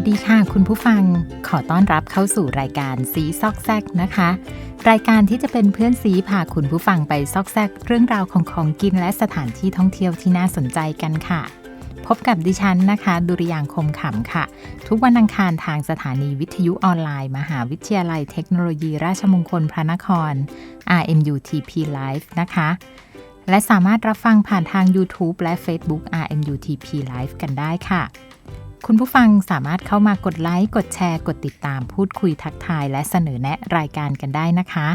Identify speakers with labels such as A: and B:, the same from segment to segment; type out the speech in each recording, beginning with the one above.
A: วัสดีค่ะ คุณผู้ฟังขอต้อนรับเข้าสู่รายการสีซอกแซกนะคะ รายการที่จะเป็นเพื่อนสีพาคุณผู้ฟังไปซอกแซก เรื่องราวของของกินและสถานที่ท่องเที่ยวที่น่าสนใจกันค่ะ พบกับดิฉันนะคะ ดุริยางคมขำค่ะ ทุกวันอังคารทางสถานีวิทยุออนไลน์ มหาวิทยาลัยเทคโนโลยี ราชมงคลพระนคร RMUTP Live นะคะและสามารถรับฟังผ่านทาง YouTube และ Facebook RMUTP Live กันได้ค่ะ คุณผู้ฟังสามารถเข้ามากดไลค์ กดแชร์ กดติดตาม พูดคุยทักทาย และเสนอแนะรายการกันได้นะคะ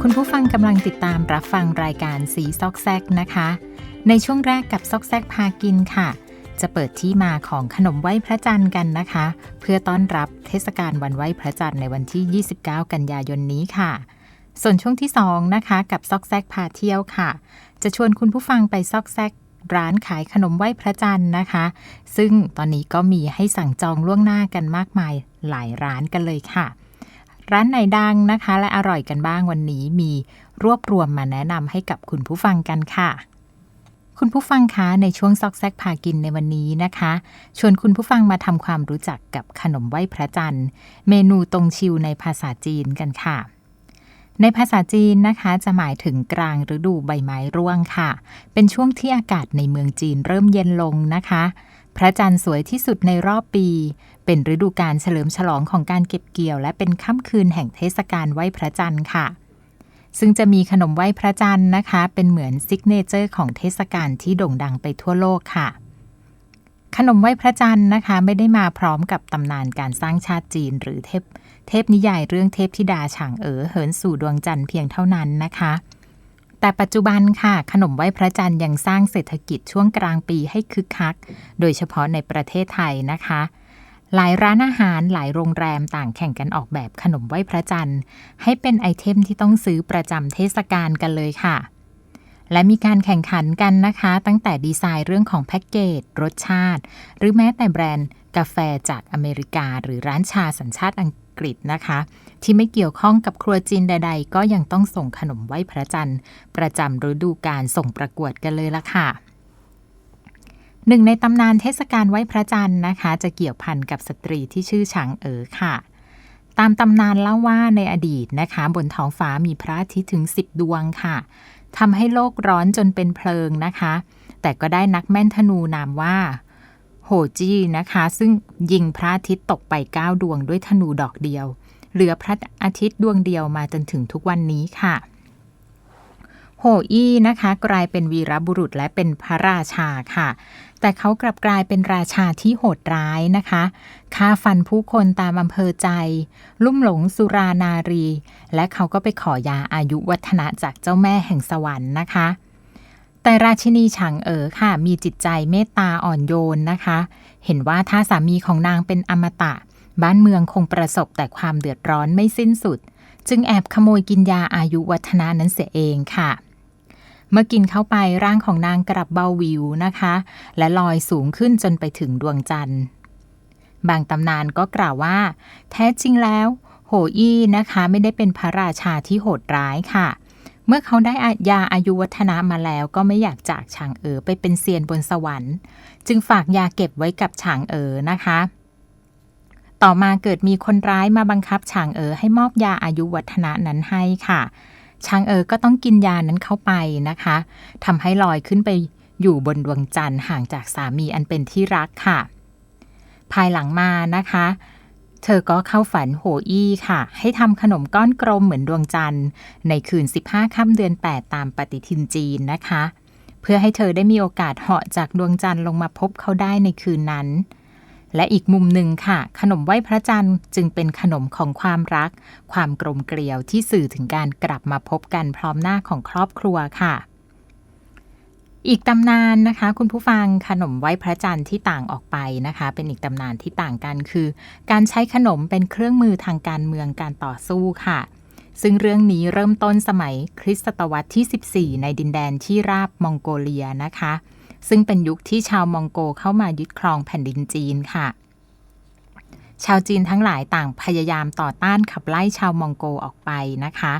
A: คุณผู้ฟังกำลังติดตามรับฟังรายการสีซอกแซกนะคะ ในช่วงแรกกับซอกแซกพากินค่ะ จะเปิดที่มาของขนมไหว้พระจันทร์กันนะคะ เพื่อต้อนรับเทศกาลวันไหว้พระจันทร์ในวันที่ 29 กันยายนนี้ค่ะ ส่วนช่วงที่ 2 นะคะ กับซอกแซกพาเที่ยวค่ะ จะชวนคุณผู้ฟังไปซอกแซกร้านขายขนมไหว้พระจันทร์นะคะ ซึ่งตอนนี้ก็มีให้สั่งจองล่วงหน้ากันมากมายหลายร้านกันเลยค่ะ ร้านไหนดังนะคะ และอร่อยกันบ้างวันนี้มีรวบรวมมาแนะนำให้กับคุณผู้ฟังกันค่ะ คุณผู้ฟังคะในช่วงซอกแซกพากินในวันนี้นะคะ ชวนคุณผู้ฟังมาทำความรู้จักกับขนมไหว้พระจันทร์ เมนูตรงชิวในภาษาจีนกันค่ะ ในภาษาจีนนะคะ จะหมายถึงกลางฤดูใบไม้ร่วงค่ะ เป็นช่วงที่อากาศในเมืองจีนเริ่มเย็นลงนะคะ พระจันทร์สวยที่สุดในรอบปี เป็นฤดูการเฉลิมฉลองของการเก็บเกี่ยว และเป็นค่ำคืนแห่งเทศกาลไหว้พระจันทร์ค่ะ ซึ่งจะมีขนมไหว้พระจันทร์นะคะ เป็นเหมือนซิกเนเจอร์ของเทศกาลที่โด่งดังไปทั่วโลกค่ะ ขนมไหว้พระจันทร์นะคะ ไม่ได้มาพร้อมกับตำนานการสร้างชาติจีน หรือเทพเทพนิยายเรื่องเทพธิดาฉางเอ๋อเหินสู่ดวงจันทร์เพียงเท่านั้นนะคะ แต่ปัจจุบันค่ะ ขนมไหว้พระจันทร์ยังสร้างเศรษฐกิจช่วงกลางปีให้คึกคัก โดยเฉพาะในประเทศไทยนะคะ หลายร้านอาหารหลายโรงแรมต่างแข่งกันออกแบบขนมไหว้พระจันทร์ ให้เป็นไอเทมที่ต้องซื้อประจำเทศกาลกันเลยค่ะ และมีการแข่งขันกันนะคะ ตั้งแต่ดีไซน์เรื่องของแพ็กเกจ รสชาติ หรือแม้แต่แบรนด์ กาแฟจากอเมริกา หรือร้านชาสัญชาติอังกฤษนะคะ ที่ไม่เกี่ยวข้องกับครัวจีนใด ๆ ก็ยังต้องส่งขนมไหว้พระจันทร์ ประจำฤดูกาลส่งประกวดกันเลยละค่ะ หนึ่งในตำนานเทศกาลไหว้พระจันทร์นะคะ จะเกี่ยวพันกับสตรีที่ชื่อฉางเอ๋อค่ะ ตามตำนานเล่าว่าในอดีตนะคะ บนท้องฟ้ามีพระอาทิตย์ถึง 10 ดวงค่ะทำให้โลกร้อนจนเป็นเพลิงนะคะ แต่ก็ได้นักแม่นธนูนามว่าโหจี้นะคะ ซึ่งยิงพระอาทิตย์ตกไป 9 ดวงด้วยธนูดอกเดียว เหลือพระอาทิตย์ดวงเดียวมาจนถึงทุกวันนี้ค่ะ โหอี้นะคะ กลายเป็นวีรบุรุษและเป็นพระราชาค่ะ แต่เขากลับกลายเป็นราชาที่โหดร้ายนะคะฆ่าฟันผู้คนตามอำเภอใจ ลุ่มหลงสุรานารี และเขาก็ไปขอยาอายุวัฒนะจากเจ้าแม่แห่งสวรรค์นะคะ แต่ราชินีฉางเอ๋อค่ะ มีจิตใจเมตตาอ่อนโยนนะคะ เห็นว่าถ้าสามีของนางเป็นอมตะ บ้านเมืองคงประสบแต่ความเดือดร้อนไม่สิ้นสุด จึงแอบขโมยกินยาอายุวัฒนะนั้นเสียเองค่ะ เมื่อกินเข้าไปร่างของนางกลับเบาวิวนะคะ และลอยสูงขึ้นจนไปถึงดวงจันทร์ บางตำนานก็กล่าวว่า แท้จริงแล้ว โหอี้นะคะไม่ได้เป็นพระราชาที่โหดร้ายค่ะ เมื่อเขาได้ยาอายุวัฒนะมาแล้วก็ไม่อยากจากฉางเอ๋อไปเป็นเซียนบนสวรรค์ จึงฝากยาเก็บไว้กับฉางเอ๋อนะคะต่อมาเกิดมีคนร้ายมาบังคับฉางเอ๋อให้มอบยาอายุวัฒนะนั้นให้ค่ะ ช้างเอ๋อก็ต้องกินยานั้นเข้าไปนะคะทำให้ลอยขึ้นไปอยู่บนดวงจันทร์ห่างจากสามีอันเป็นที่รักค่ะ ภายหลังมานะคะ เธอก็เข้าฝันโหอี้ค่ะ ให้ทำขนมก้อนกลมเหมือนดวงจันทร์ ในคืน 15ค่ำเดือน 8 ตามปฏิทินจีนนะคะ เพื่อให้เธอได้มีโอกาสเหาะจากดวงจันทร์ลงมาพบเขาได้ในคืนนั้น และอีกมุมหนึ่งค่ะ ขนมไหว้พระจันทร์จึงเป็นขนมของความรัก ความกลมเกลียวที่สื่อถึงการกลับมาพบกันพร้อมหน้าของครอบครัวค่ะ อีกตำนานนะคะ คุณผู้ฟังขนมไหว้พระจันทร์ที่ต่างออกไปนะคะ เป็นอีกตำนานที่ต่างกันคือ การใช้ขนมเป็นเครื่องมือทางการเมืองการต่อสู้ค่ะ ซึ่งเรื่องนี้เริ่มต้นสมัยคริสตศตวรรษที่ 14 ในดินแดนที่ราบมองโกเลียนะคะ ซึ่งเป็นยุคที่ชาวมองโกเข้ามายึดครองแผ่นดินจีนค่ะ ชาวจีนทั้งหลายต่างพยายามต่อต้านขับไล่ชาวมองโกออกไปนะคะ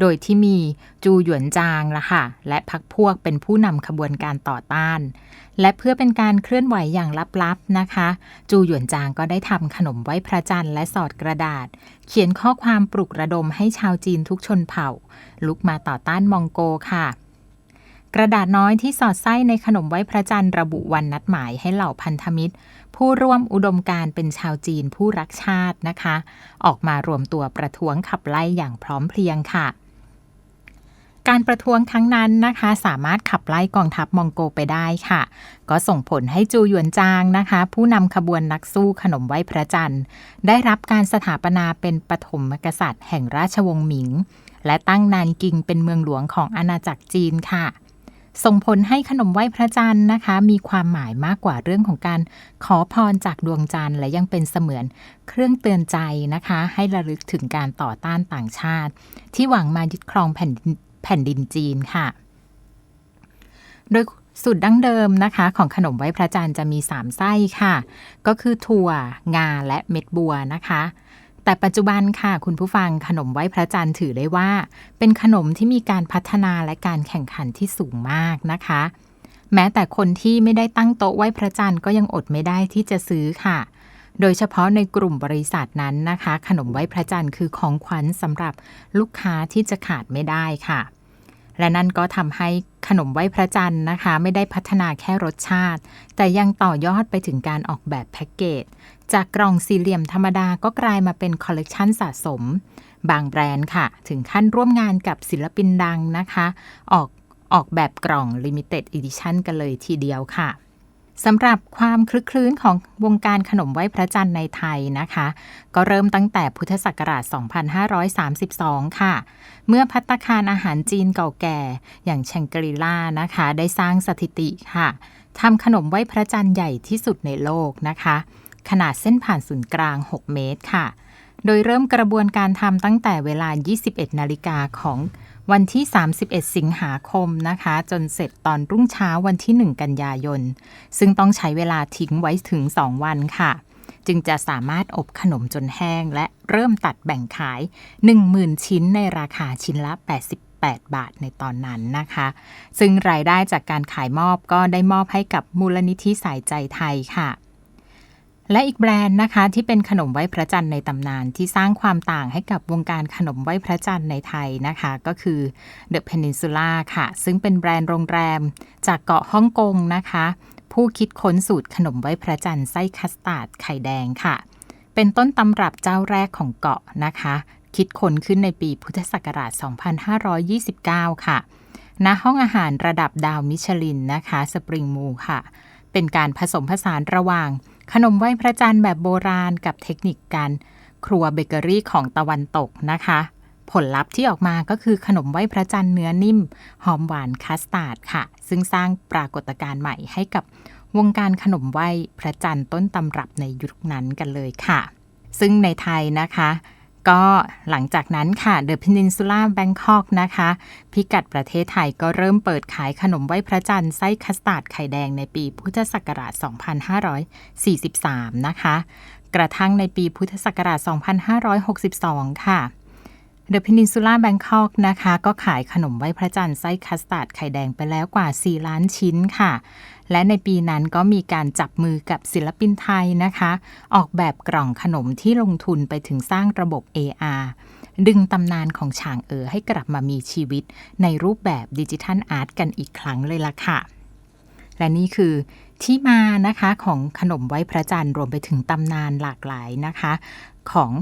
A: โดยที่มีจูหยวนจางละค่ะ และพรรคพวกเป็นผู้นำขบวนการต่อต้าน และเพื่อเป็นการเคลื่อนไหวอย่างลับๆนะคะ จูหยวนจางก็ได้ทำขนมไหว้พระจันทร์และสอดกระดาษ เขียนข้อความปลุกระดมให้ชาวจีนทุกชนเผ่า ลุกมาต่อต้านมองโกค่ะ กระดาษน้อยที่สอดไส้ในขนมไหว้พระจันทร์ระบุวันนัดหมายให้เหล่าพันธมิตร ผู้ร่วมอุดมการเป็นชาวจีนผู้รักชาตินะคะ ออกมารวมตัวประท้วงขับไล่อย่างพร้อมเพรียงค่ะ การประท้วงครั้งนั้นนะคะ สามารถขับไล่กองทัพมองโกไปได้ค่ะ ก็ส่งผลให้จูหยวนจางนะคะ ผู้นำขบวนนักสู้ขนมไหว้พระจันทร์ ได้รับการสถาปนาเป็นปฐมกษัตริย์ แห่งราชวงศ์หมิง และตั้งนานกิงเป็นเมืองหลวงของอาณาจักรจีนค่ะ ส่งผลให้ขนมไหว้พระจันทร์นะคะ มีความหมายมากกว่าเรื่องของการขอพรจากดวงจันทร์และยังเป็นเสมือนเครื่องเตือนใจนะคะ ให้ระลึกถึงการต่อต้านต่างชาติ ที่หวังมายึดครองแผ่นดินแผ่นดินจีนค่ะ โดยสูตรดั้งเดิมนะคะ ของขนมไหว้พระจันทร์จะมี 3 ไส้ค่ะ ก็คือถั่ว งาและเม็ดบัวนะคะ แต่ปัจจุบันค่ะ คุณผู้ฟังขนมไหว้พระจันทร์ถือได้ว่า เป็นขนมที่มีการพัฒนาและการแข่งขันที่สูงมากนะคะ แม้แต่คนที่ไม่ได้ตั้งโต๊ะไหว้พระจันทร์ก็ยังอดไม่ได้ที่จะซื้อค่ะ โดยเฉพาะในกลุ่มบริษัทนั้นนะคะ ขนมไหว้พระจันทร์คือของขวัญสำหรับลูกค้าที่จะขาดไม่ได้ค่ะ และนั่นก็ทำให้ขนมไหว้พระจันทร์นะคะ ไม่ได้พัฒนาแค่รสชาติ แต่ยังต่อยอดไปถึงการออกแบบแพ็กเกจ จากกล่องสี่เหลี่ยมธรรมดาก็กลายมาเป็นคอลเลกชันสะสม บางแบรนด์ค่ะ ถึงขั้นร่วมงานกับศิลปินดังนะคะ ออกออกแบบกล่อง Limited Edition กันเลยทีเดียวค่ะ สำหรับความคลึกคลื้นของวงการขนมไหว้พระจันทร์ในไทยนะคะ ก็เริ่มตั้งแต่พุทธศักราช 2532 ค่ะ เมื่อพัตตาคารอาหารจีนเก่าแก่ อย่างแชงกรีล่านะคะ ได้สร้างสถิติค่ะทำขนมไหว้พระจันทร์ใหญ่ที่สุดในโลกนะคะ ขนาดเส้นผ่านศูนย์กลาง 6 เมตรค่ะ โดยเริ่มกระบวนการทำตั้งแต่เวลา 21 นาฬิกาของ วันที่ 31 สิงหาคมนะคะ จนเสร็จตอนรุ่งเช้าวันที่ 1 กันยายน ซึ่งต้องใช้เวลาทิ้งไว้ถึง 2 วันค่ะ จึงจะสามารถอบขนมจนแห้ง และเริ่มตัดแบ่งขาย 10,000 ชิ้นในราคาชิ้นละ88บาทในตอนนั้นนะคะ ซึ่งรายได้จากการขายมอบก็ได้มอบให้กับมูลนิธิสายใจไทยค่ะ และอีกแบรนด์นะคะที่เป็นขนมไหว้พระจันทร์ในตำนานที่สร้างความต่างให้กับวงการขนมไหว้พระจันทร์ในไทยนะคะ ก็คือ The Peninsula ค่ะ ซึ่งเป็นแบรนด์โรงแรมจากเกาะฮ่องกงนะคะ ผู้คิดค้นสูตรขนมไหว้พระจันทร์ไส้คัสตาร์ดไข่แดงค่ะ เป็นต้นตำรับเจ้าแรกของเกาะนะคะ คิดค้นขึ้นในปีพุทธศักราช 2529 ค่ะณห้องอาหารระดับดาวมิชลินนะคะสปริงมูค่ะ เป็นการผสมผสานระหว่าง ขนมไหว้พระจันทร์แบบโบราณกับเทคนิคการครัวเบเกอรี่ของตะวันตกนะคะ ผลลัพธ์ที่ออกมาก็คือขนมไหว้พระจันทร์เนื้อนิ่ม หอมหวานคัสตาร์ดค่ะ ซึ่งสร้างปรากฏการณ์ใหม่ให้กับวงการขนมไหว้พระจันทร์ต้นตำรับในยุคนั้นกันเลยค่ะ ซึ่งในไทยนะคะ ก็หลังจากนั้นค่ะ The Peninsula Bangkok นะคะ พิกัดประเทศไทยก็เริ่มเปิดขายขนมไหว้พระจันทร์ไส้คัสตาร์ดไข่แดงในปีพุทธศักราช 2543 นะคะ กระทั่งในปีพุทธศักราช 2562 ค่ะ The Peninsula Bangkok นะคะ ก็ขายขนมไหว้พระจันทร์ไส้คัสตาร์ดไข่แดงไปแล้วกว่า 4 ล้านชิ้นค่ะ และในปีนั้นก็มีการจับมือกับศิลปินไทยนะคะ ออกแบบกล่องขนมที่ลงทุนไปถึงสร้างระบบ AR ดึงตำนานของฉางเอ๋อให้กลับมามีชีวิต ในรูปแบบดิจิทัลอาร์ตกันอีกครั้งเลยล่ะค่ะ และนี่คือที่มานะคะของขนมไหว้พระจันทร์รวมไปถึงตำนานหลากหลายนะคะ ของ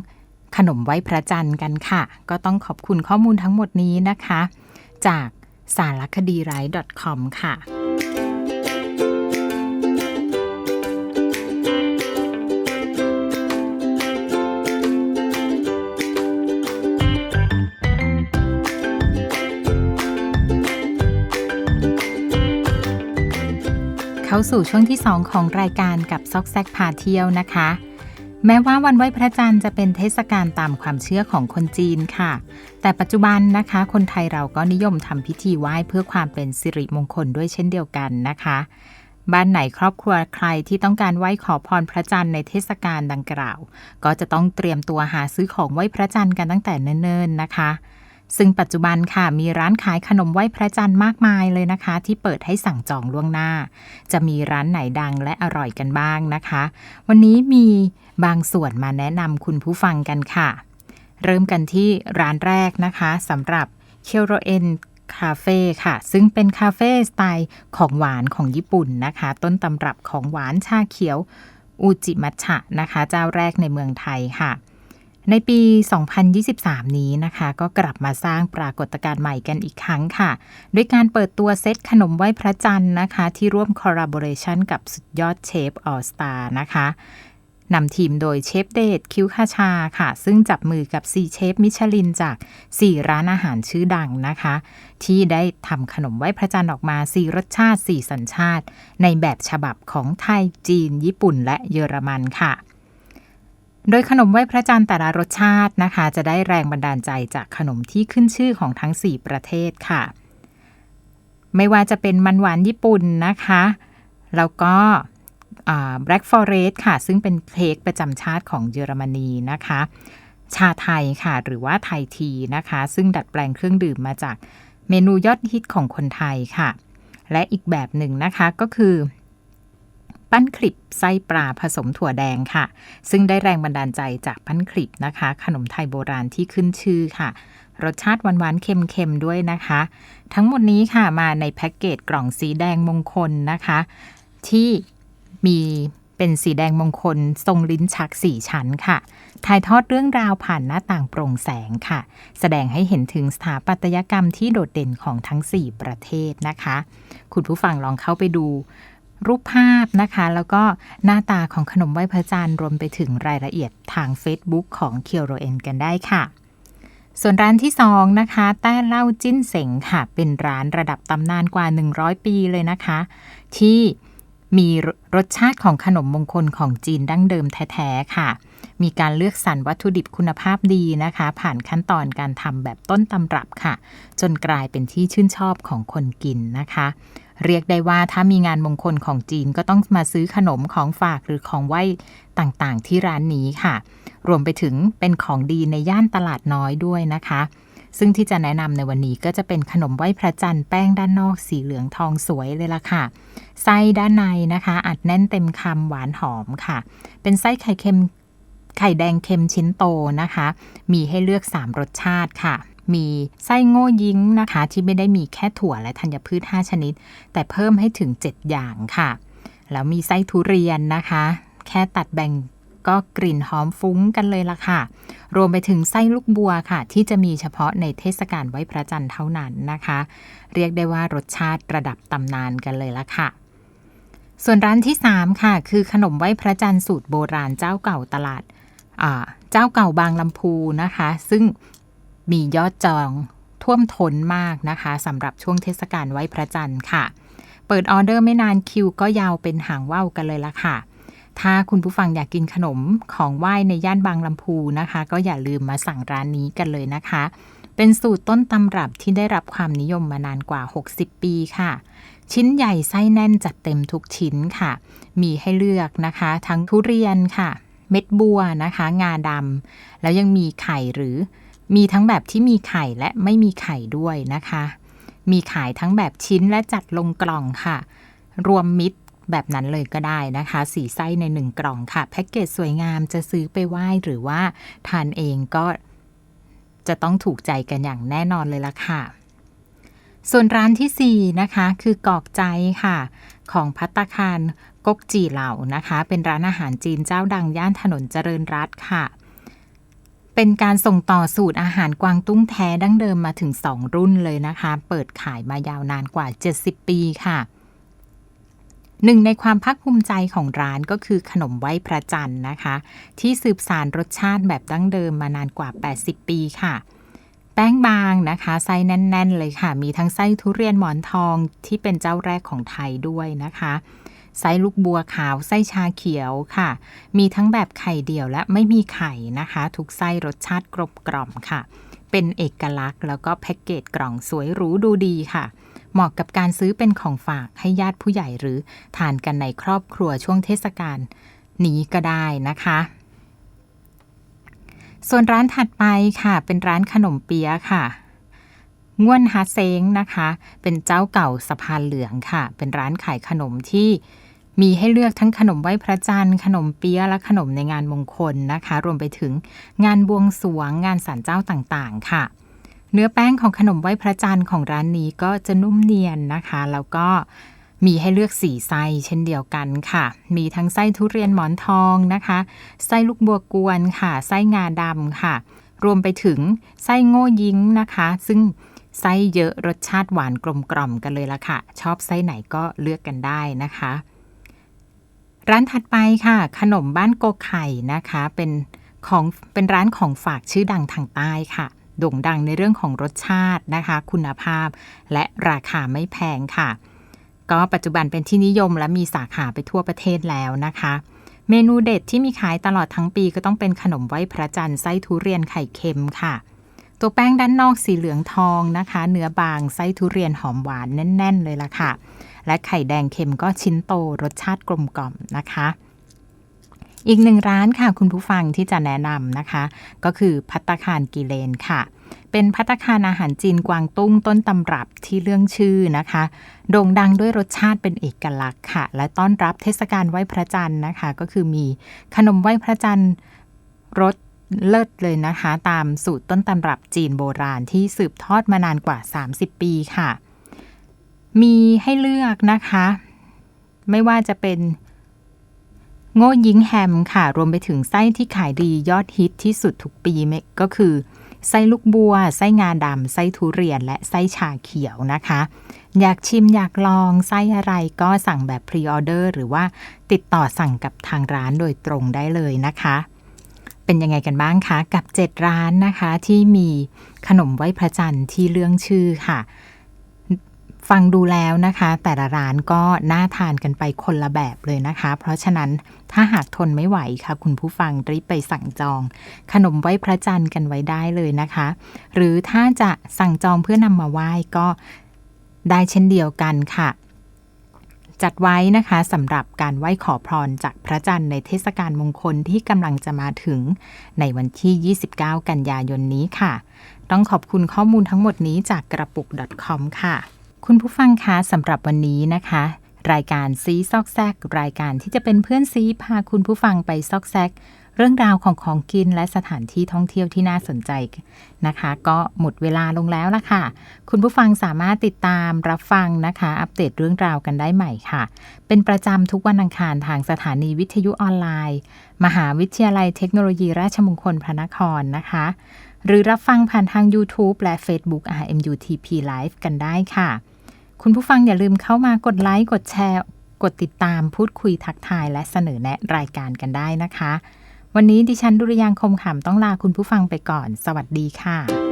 A: ขนมไหว้พระจันทร์กันค่ะ ก็ต้องขอบคุณข้อมูลทั้งหมดนี้นะคะ จากสารคดีไร .com ค่ะาสู่ช่วงที่ 2 ของรายการกับซอกแซกพาเที่ยวนะคะ แม้ว่าวันไหว้พระจันทร์จะเป็นเทศกาลตามความเชื่อของคนจีนค่ะ แต่ปัจจุบันนะคะ คนไทยเราก็นิยมทำพิธีไหว้เพื่อความเป็นสิริมงคลด้วยเช่นเดียวกันนะคะ บ้านไหนครอบครัวใครที่ต้องการไหว้ขอพรพระจันทร์ในเทศกาลดังกล่าว ก็จะต้องเตรียมตัวหาซื้อของไหว้พระจันทร์กันตั้งแต่เนิ่นๆนะคะ ซึ่งปัจจุบันค่ะมีร้านขายขนมไหว้พระจันทร์มากมายเลยนะคะ ที่เปิดให้สั่งจองล่วงหน้า จะมีร้านไหนดังและอร่อยกันบ้างนะคะ วันนี้มีบางส่วนมาแนะนำคุณผู้ฟังกันค่ะ เริ่มกันที่ร้านแรกนะคะสำหรับเคียวโรเอนคาเฟ่ค่ะ ซึ่งเป็นคาเฟ่สไตล์ของหวานของญี่ปุ่นนะคะ ต้นตำรับของหวานชาเขียว อูจิมัชะนะคะ เจ้าแรกในเมืองไทยค่ะ ในปี 2023 นี้นะคะ ก็กลับมาสร้างปรากฏการณ์ใหม่กันอีกครั้งค่ะ ด้วยการเปิดตัวเซตขนมไหว้พระจันทร์นะคะ ที่ร่วมคอลลาบอร์เรชันกับสุดยอดเชฟออสตานะคะนำทีมโดยเชฟเดทคิวคาชาค่ะ ซึ่งจับมือกับ4เชฟมิชลินจาก 4 ร้านอาหารชื่อดังนะคะ ที่ได้ทำขนมไหว้พระจันทร์ออกมา 4 รสชาติ 4 สัญชาติ ในแบบฉบับของไทยจีน ญี่ปุ่นและเยอรมันค่ะ โดยขนมไหว้พระจันทร์แต่ละรสชาตินะคะ จะได้แรงบันดาลใจจากขนมที่ขึ้นชื่อของทั้ง 4 ประเทศค่ะ ไม่ว่าจะเป็นมันหวานญี่ปุ่นนะคะ แล้วก็ Black Forest ค่ะ ซึ่งเป็นเค้กประจำชาติของเยอรมนีนะคะ ชาไทยค่ะ หรือว่าไทยทีนะคะ ซึ่งดัดแปลงเครื่องดื่มมาจากเมนูยอดฮิตของคนไทยค่ะ และอีกแบบหนึ่งนะคะก็คือ ปั้นคลิปไส้ปลาผสมถั่วแดงค่ะ ซึ่งได้แรงบันดาลใจจากปั้นคลิปนะคะ ขนมไทยโบราณที่ขึ้นชื่อค่ะรสชาติหวานๆเค็มๆด้วยนะคะ ทั้งหมดนี้ค่ะมาในแพ็กเกจกล่องสีแดงมงคลนะคะ ที่มีเป็นสีแดงมงคลทรงลิ้นชักสี่ชั้นค่ะ ถ่ายทอดเรื่องราวผ่านหน้าต่างโปร่งแสงค่ะ แสดงให้เห็นถึงสถาปัตยกรรมที่โดดเด่นของทั้ง 4 ประเทศนะคะ คุณผู้ฟังลองเข้าไปดู รูปภาพนะคะ แล้วก็หน้าตาของขนมไหว้พระจันทร์รวมไปถึงรายละเอียดทาง Facebook ของเคียวโรเอนกันได้ค่ะ ส่วนร้านที่ 2 นะคะ แต้เล่าจิ้นเสงค่ะ เป็นร้านระดับตำนานกว่า 100 ปีเลยนะคะ ที่มีรสชาติของขนมมงคลของจีนดั้งเดิมแท้ๆค่ะ มีการเลือกสรรวัตถุดิบคุณภาพดีนะคะ ผ่านขั้นตอนการทำแบบต้นตำรับค่ะ จนกลายเป็นที่ชื่นชอบของคนกินนะคะ เรียกได้ว่าถ้ามีงานมงคลของจีนก็ต้องมาซื้อขนมของฝากหรือของไหว้ต่างๆ ที่ร้านนี้ค่ะ รวมไปถึงเป็นของดีในย่านตลาดน้อยด้วยนะคะ ซึ่งที่จะแนะนำในวันนี้ก็จะเป็นขนมไหว้พระจันทร์แป้งด้านนอกสีเหลืองทองสวยเลยล่ะค่ะ ไส้ด้านในนะคะอัดแน่นเต็มคำหวานหอมค่ะ เป็นไส้ไข่เค็มไข่แดงเค็มชิ้นโตนะคะ มีให้เลือก 3 รสชาติค่ะ มีไส้โง่ยิ้งนะคะ ที่ไม่ได้มีแค่ถั่วและธัญพืช 5 ชนิด แต่เพิ่มให้ถึง 7 อย่างค่ะ แล้วมีไส้ทุเรียนนะคะ แค่ตัดแบ่งก็กลิ่นหอมฟุ้งกันเลยล่ะค่ะ รวมไปถึงไส้ลูกบัวค่ะ ที่จะมีเฉพาะในเทศกาลไหว้พระจันทร์เท่านั้นนะคะ เรียกได้ว่ารสชาติระดับตำนานกันเลยละค่ะ ส่วนร้านที่ 3 ค่ะ คือขนมไหว้พระจันทร์สูตรโบราณเจ้าเก่าตลาดเจ้าเก่าบางลำพูนะคะ ซึ่ง มียอดจองท่วมท้นมากนะคะสำหรับช่วงเทศกาลไหว้พระจันทร์ค่ะ เปิดออเดอร์ไม่นานคิวก็ยาวเป็นหางว่าวกันเลยละค่ะ ถ้าคุณผู้ฟังอยากกินขนมของไหว้ในย่านบางลำพูนะคะ ก็อย่าลืมมาสั่งร้านนี้กันเลยนะคะ เป็นสูตรต้นตำรับที่ได้รับความนิยมมานานกว่า 60 ปีค่ะ ชิ้นใหญ่ไส้แน่นจัดเต็มทุกชิ้นค่ะ มีให้เลือกนะคะ ทั้งทุเรียนค่ะ เม็ดบัวนะคะ งาดำแล้วยังมีไข่หรือ มีทั้งแบบที่มีไข่และไม่มีไข่ด้วยนะคะ มีขายทั้งแบบชิ้นและจัดลงกล่องค่ะ รวมมิตรแบบนั้นเลยก็ได้นะคะ สีไส้ในหนึ่งกล่องค่ะ แพ็กเกจสวยงามจะซื้อไปไหว้หรือว่าทานเองก็จะต้องถูกใจกันอย่างแน่นอนเลยละค่ะ ส่วนร้านที่ 4 นะคะ คือกอกใจค่ะ ของพัตตาคารกกจีเหล่านะคะ เป็นร้านอาหารจีนเจ้าดังย่านถนนเจริญรัตค่ะ เป็นการส่งต่อสูตรอาหารกวางตุ้งแท้ดั้งเดิมมาถึง 2 รุ่นเลยนะคะ เปิดขายมายาวนานกว่า 70 ปีค่ะหนึ่งในความภาคภูมิใจของร้านก็คือขนมไหว้พระจันทร์นะคะ ที่สืบสานรสชาติแบบดั้งเดิมมานานกว่า 80 ปีค่ะ แป้งบางนะคะไส้แน่น ๆ เลยค่ะ มีทั้งไส้ทุเรียนหมอนทองที่เป็นเจ้าแรกของไทยด้วยนะคะ ไส้ลูกบัวขาวไส้ชาเขียวค่ะ มีทั้งแบบไข่เดี่ยวและไม่มีไข่นะคะ ทุกไส้รสชาติกรบกล่อมค่ะ เป็นเอกลักษณ์ แล้วก็แพ็กเกจกล่องสวยหรูดูดีค่ะ เหมาะกับการซื้อเป็นของฝากให้ญาติผู้ใหญ่หรือทานกันในครอบครัวช่วงเทศกาลนี้ก็ได้นะคะส่วนร้านถัดไปค่ะ เป็นร้านขนมเปี๊ยะค่ะ ง่วนฮาเซงนะคะ เป็นเจ้าเก่าสะพานเหลืองค่ะ เป็นร้านขายขนมที่มีให้เลือกทั้งขนมไหว้พระจันทร์ขนมเปี๊ยะและขนมในงานมงคลนะคะ รวมไปถึงงานบวงสรวงงานศาลเจ้าต่างๆ ค่ะ เนื้อแป้งของขนมไหว้พระจันทร์ของร้านนี้ก็จะนุ่มเนียนนะคะ แล้วก็มีให้เลือกสีไส้เช่นเดียวกันค่ะ มีทั้งไส้ทุเรียนหมอนทองนะคะ ไส้ลูกบัวกวนค่ะ ไส้งาดำค่ะ รวมไปถึงไส้โง่ยิ้งนะคะ ซึ่ง ไส้เยอะรสชาติหวานกลมกล่อมกันเลยละค่ะ ชอบไส้ไหนก็เลือกกันได้นะคะ ร้านถัดไปค่ะ ขนมบ้านโกไข่นะคะ เป็นของเป็นร้านของฝากชื่อดังทางใต้ค่ะ โด่งดังในเรื่องของรสชาตินะคะ คุณภาพ และราคาไม่แพงค่ะ ก็ปัจจุบันเป็นที่นิยมและมีสาขาไปทั่วประเทศแล้วนะคะ เมนูเด็ดที่มีขายตลอดทั้งปีก็ต้องเป็นขนมไหว้พระจันทร์ไส้ทุเรียนไข่เค็มค่ะ ตัวแป้งด้านนอกสีเหลืองทองนะคะ เนื้อบางไส้ทุเรียนหอมหวานแน่น ๆ เลยล่ะค่ะ และไข่แดงเค็มก็ชิ้นโตรสชาติกลมกล่อมนะคะ อีกหนึ่งร้านค่ะคุณผู้ฟังที่จะแนะนำนะคะ ก็คือพัตตาคารกิเลนค่ะ เป็นพัตตาคารอาหารจีนกวางตุ้งต้นตำรับที่เรื่องชื่อนะคะ โด่งดังด้วยรสชาติเป็นเอกลักษณ์ค่ะ และต้อนรับเทศกาลไหว้พระจันทร์นะคะ ก็คือมีขนมไหว้พระจันทร์รส เลิศเลยนะคะ ตามสูตรต้นตำรับจีนโบราณที่สืบทอดมานานกว่า 30 ปีค่ะ มีให้เลือกนะคะ ไม่ว่าจะเป็นโง่ยิงแฮมค่ะ รวมไปถึงไส้ที่ขายดียอดฮิตที่สุดทุกปีก็คือ ไส้ลูกบัว ไส้งาดำไส้ทุเรียนและไส้ชาเขียวนะคะ อยากชิมอยากลองไส้อะไรก็สั่งแบบพรีออเดอร์หรือว่าติดต่อสั่งกับทางร้านโดยตรงได้เลยนะคะ เป็นยังไงกันบ้างคะกับ 7 ร้านนะคะที่มีขนมไหว้พระจันทร์ที่เรื่องชื่อค่ะ ฟังดูแล้วนะคะ แต่ละร้านก็น่าทานกันไปคนละแบบเลยนะคะ เพราะฉะนั้นถ้าหากทนไม่ไหวค่ะ คุณผู้ฟังรีบไปสั่งจอง ขนมไหว้พระจันทร์กันไว้ได้เลยนะคะ หรือถ้าจะสั่งจองเพื่อนำมาไหว้ก็ได้เช่นเดียวกันค่ะ จัดไว้นะคะสำหรับการไหว้ขอพรจากพระจันทร์ในเทศกาลมงคลที่กำลังจะมาถึงในวันที่ 29 กันยายนนี้ค่ะ ต้องขอบคุณข้อมูลทั้งหมดนี้จากกระปุก .com ค่ะ คุณผู้ฟังคะสำหรับวันนี้นะคะ รายการซีซอกแซกรายการที่จะเป็นเพื่อนซีพาคุณผู้ฟังไปซอกแซก เรื่องราวของของกินและสถานที่ท่องเที่ยวที่น่าสนใจนะคะ ก็หมดเวลาลงแล้วละค่ะ คุณผู้ฟังสามารถติดตามรับฟังนะคะ อัปเดตเรื่องราวกันได้ใหม่ค่ะ เป็นประจำทุกวันอังคารทางสถานีวิทยุออนไลน์ มหาวิทยาลัยเทคโนโลยีราชมงคลพระนครนะคะ หรือรับฟังผ่านทาง YouTube และ Facebook RMUTP Live กันได้ค่ะ คุณผู้ฟังอย่าลืมเข้ามากดไลค์กดแชร์ กดติดตามพูดคุยทักทายและเสนอแนะรายการกันได้นะคะ วันนี้ดิฉันดุริยางคมขำต้องลาคุณผู้ฟังไปก่อน สวัสดีค่ะ